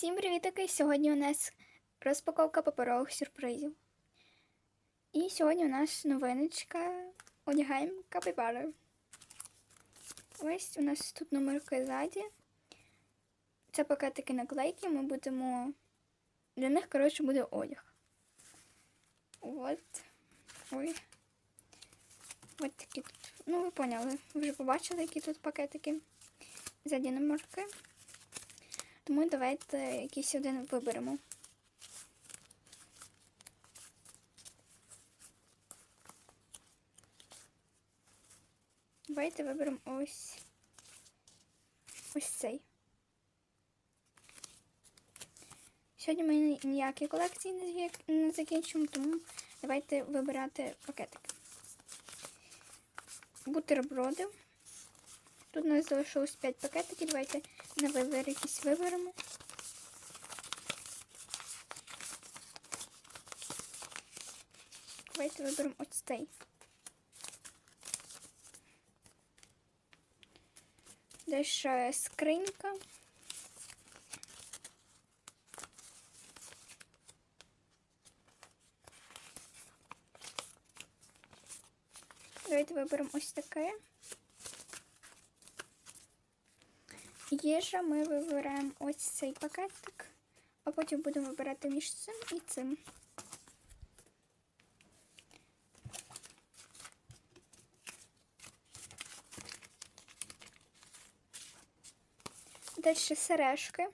Всім привітки! Сьогодні у нас розпаковка паперових сюрпризів. І сьогодні у нас новиночка. Одягаємо капібару. Ось у нас тут номерки ззаді. Це пакетики наклейки. Ми будемо. Для них, коротше, буде одяг. От. Ой. От такі тут. Ну, ви поняли. Ви вже побачили, які тут пакетики. Ззаді номерки. Тому давайте якийсь один виберемо. Давайте виберемо ось ось цей. Сьогодні ми ніякі колекції не закінчимо, тому давайте вибирати пакетики. Бутерброди. Тут у нас залишилось 5 пакетиків. Давайте на вибір якісь виберемо. Давайте виберемо ось цей. Дальше скринька. Давайте виберемо ось таке. Їжа ми вибираємо ось цей пакетик, а потім будемо вибирати між цим і цим. Далі сережки.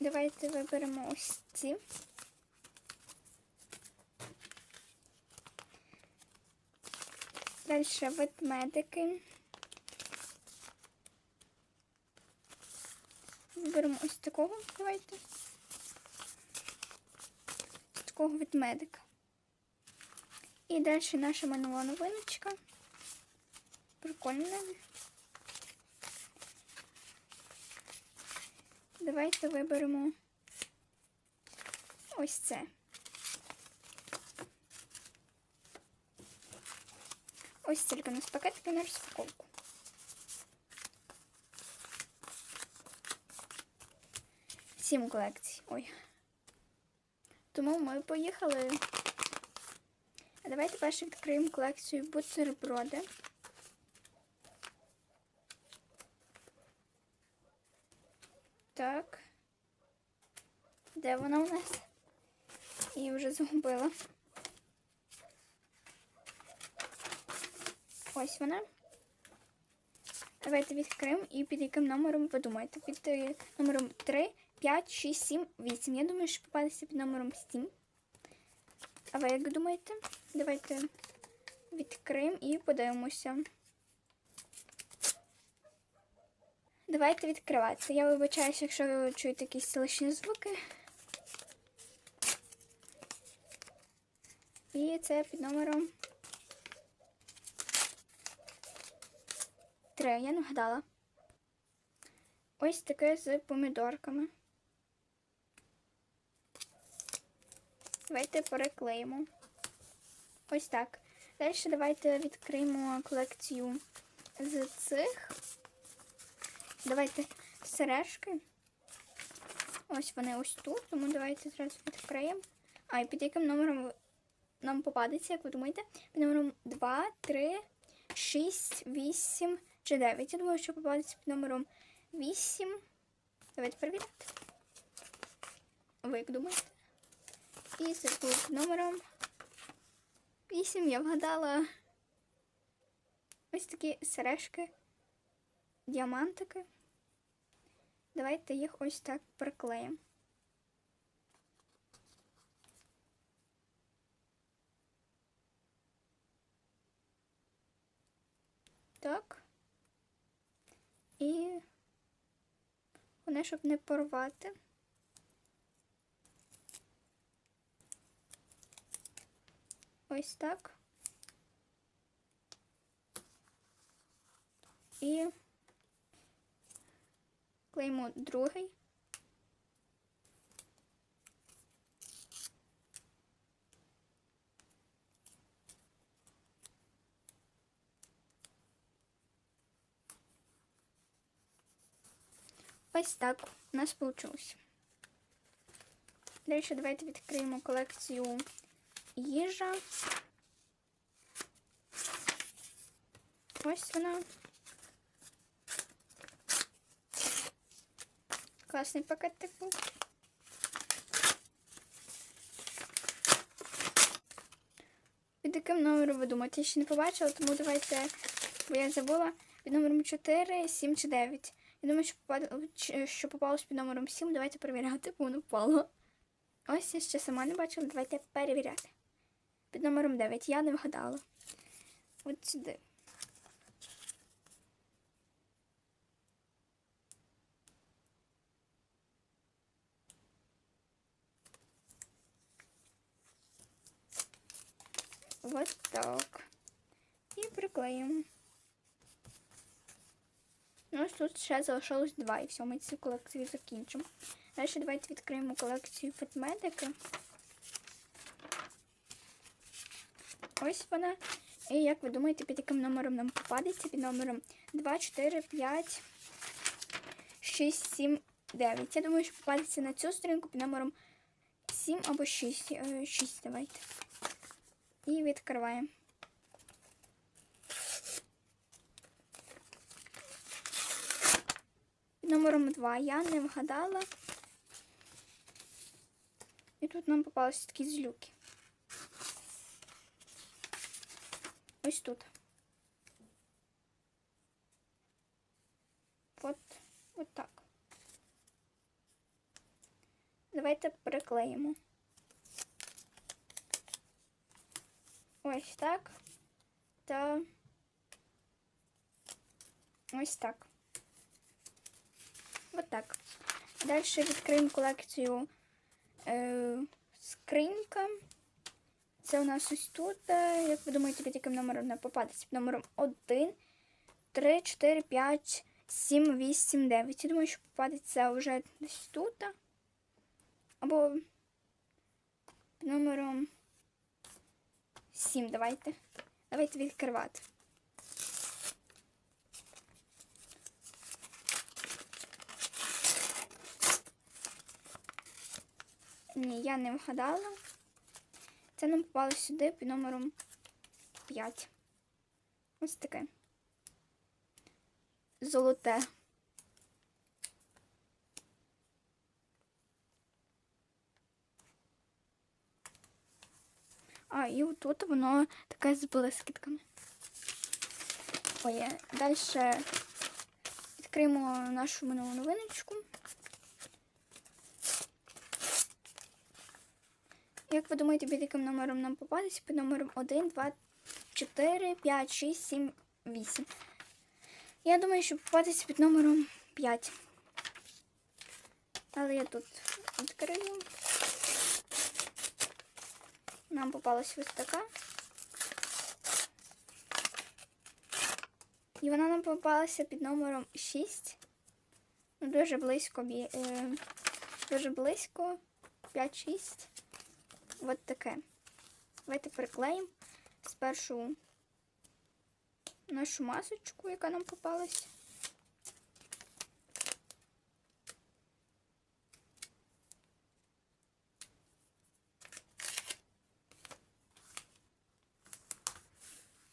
Давайте виберемо ось ці. Далі ведмедики. Виберемо ось такого, давайте. Ось такого ведмедика. І далі наша минула новиночка. Прикольна. Давайте виберемо ось це. Ось тільки у нас пакетики на розпаковку. Сім колекцій. Ой. Тому ми поїхали. А давайте перше відкриємо колекцію бутерброди. Так. Де вона у нас? Її вже загубила. Ось вона. Давайте відкриємо і під яким номером ви думаєте? Під е, номером 3, 5, 6, 7, 8. Я думаю, що попадеться під номером 7. А ви як думаєте? Давайте відкриємо і подивимося. Давайте відкриватися. Я вибачаюся, якщо ви чуєте якісь лишні звуки. І це під номером 3. Я нагадала. Ось таке з помідорками. Давайте переклеїмо. Ось так. Далі давайте відкриємо колекцію з цих. Давайте сережки. Ось вони ось тут, тому давайте зараз відкриємо. А, і під яким номером нам попадеться, як ви думаєте? Під номером 2, 3, 6, 8 чи 9. Я думаю, що попадеться під номером 8. Давайте перевіряти. Ви як думаєте? І це тут номером 8 я вгадала. Ось такі сережки, діамантики. Давайте їх ось так приклеїмо. Так. І вони, щоб не порвати. Ось так. І клеймо другий. Ось так у нас вийшло. Далі давайте відкриємо колекцію їжа. Ось вона. Класний пакетик був. Під яким номером ви думаєте? Я ще не побачила, тому давайте, бо я забула, під номером 4, 7 чи 9. Я думаю, що, попад... що попалось під номером 7. Давайте перевіряти, бо воно впало. Ось я ще сама не бачила, давайте перевіряти. Під номером 9 я не вгадала. От сюди. Вот так. І приклеїмо. Ну, тут ще залишилось два, і все, ми цю колекцію закінчимо. Далі давайте відкриємо колекцію фетмедики. Ось вона. І як ви думаєте, під яким номером нам попадеться? Під номером 2, 4, 5, 6, 7, 9. Я думаю, що попадеться на цю сторінку під номером 7 або 6. 6 давайте. І відкриваємо. Номером 2 я не вгадала. І тут нам попалися такі злюки. Ось тут. От, от так. Давайте приклеїмо. Ось так. Та ось так. Так. Далі відкриємо колекцію е, скринька. Це у нас ось тут. е, Як ви думаєте, під яким номером вона попадеться? Під номером 1, 3, 4, 5, 7, 8, 9. Я думаю, що попадеться вже десь тут. Або під номером 7 давайте. Давайте відкривати. Ні, я не вгадала. Це нам попало сюди під номером 5. Ось таке. Золоте. А, і отут воно таке з блискітками. Ой, далі відкриємо нашу минулу новиночку. Як ви думаєте, під яким номером нам попадеться? Під номером 1, 2, 4, 5, 6, 7, 8. Я думаю, що попадеться під номером 5. Але я тут відкрию. Нам попалась ось така. І вона нам попалася під номером 6. Ну, дуже близько, е, дуже близько. 5-6. От таке. Давайте приклеїмо спершу нашу масочку, яка нам попалась.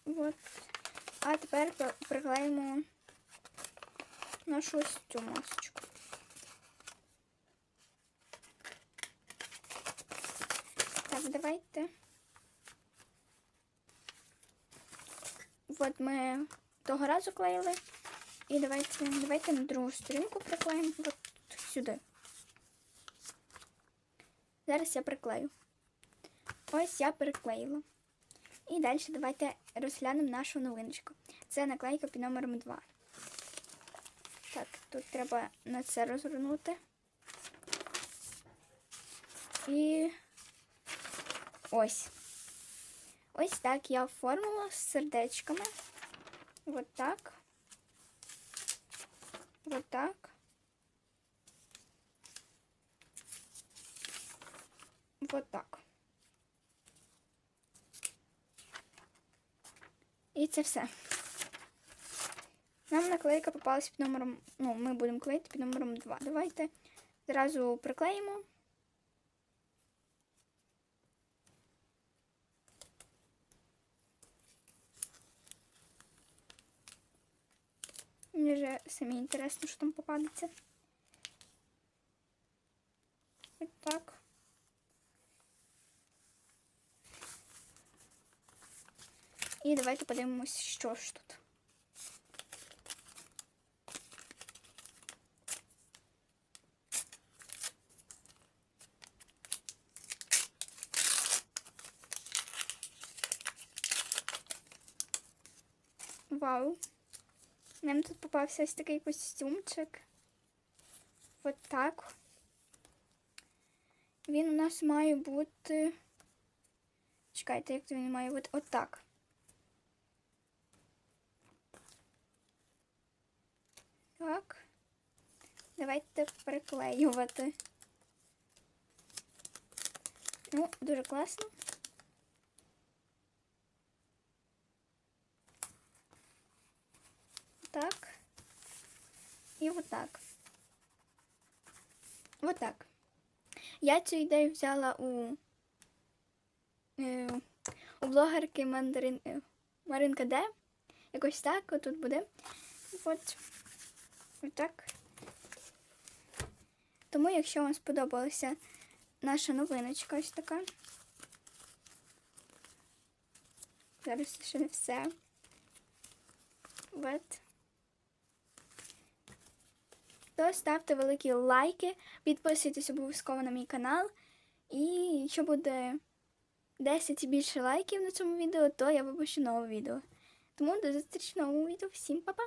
От. А тепер при- приклеїмо нашу ось цю масочку. Так, давайте. От ми того разу клеїли. І давайте, давайте на другу сторінку приклеїмо от сюди. Зараз я приклею. Ось я приклеїла. І далі давайте розглянемо нашу новиночку. Це наклейка під номером 2. Так, тут треба на це розвернути. І ось. Ось так я оформила з сердечками. Вот так. Вот так. Вот так. І це все. Нам наклейка попалась під номером. Ну, ми будемо клеїти під номером 2. Давайте зразу приклеїмо. самі інтересно, що там попадеться. Ось так. І давайте подивимось, що ж тут. Вау. Нам тут попався ось такий костюмчик. От так. Він у нас має бути. Чекайте, як то він має бути отак. Так. Давайте приклеювати. Ну, дуже класно. Так. І отак. Отак. Я цю ідею взяла у, е, у блогерки Мандарин, е, Маринка Д. Якось так, отут буде. От. Отак. Тому, якщо вам сподобалася наша новиночка ось така. Зараз ще не все. От. То ставте великі лайки, підписуйтесь обов'язково на мій канал. І якщо буде 10 і більше лайків на цьому відео, то я випущу нове відео. Тому до зустрічі в новому відео. Всім па-па!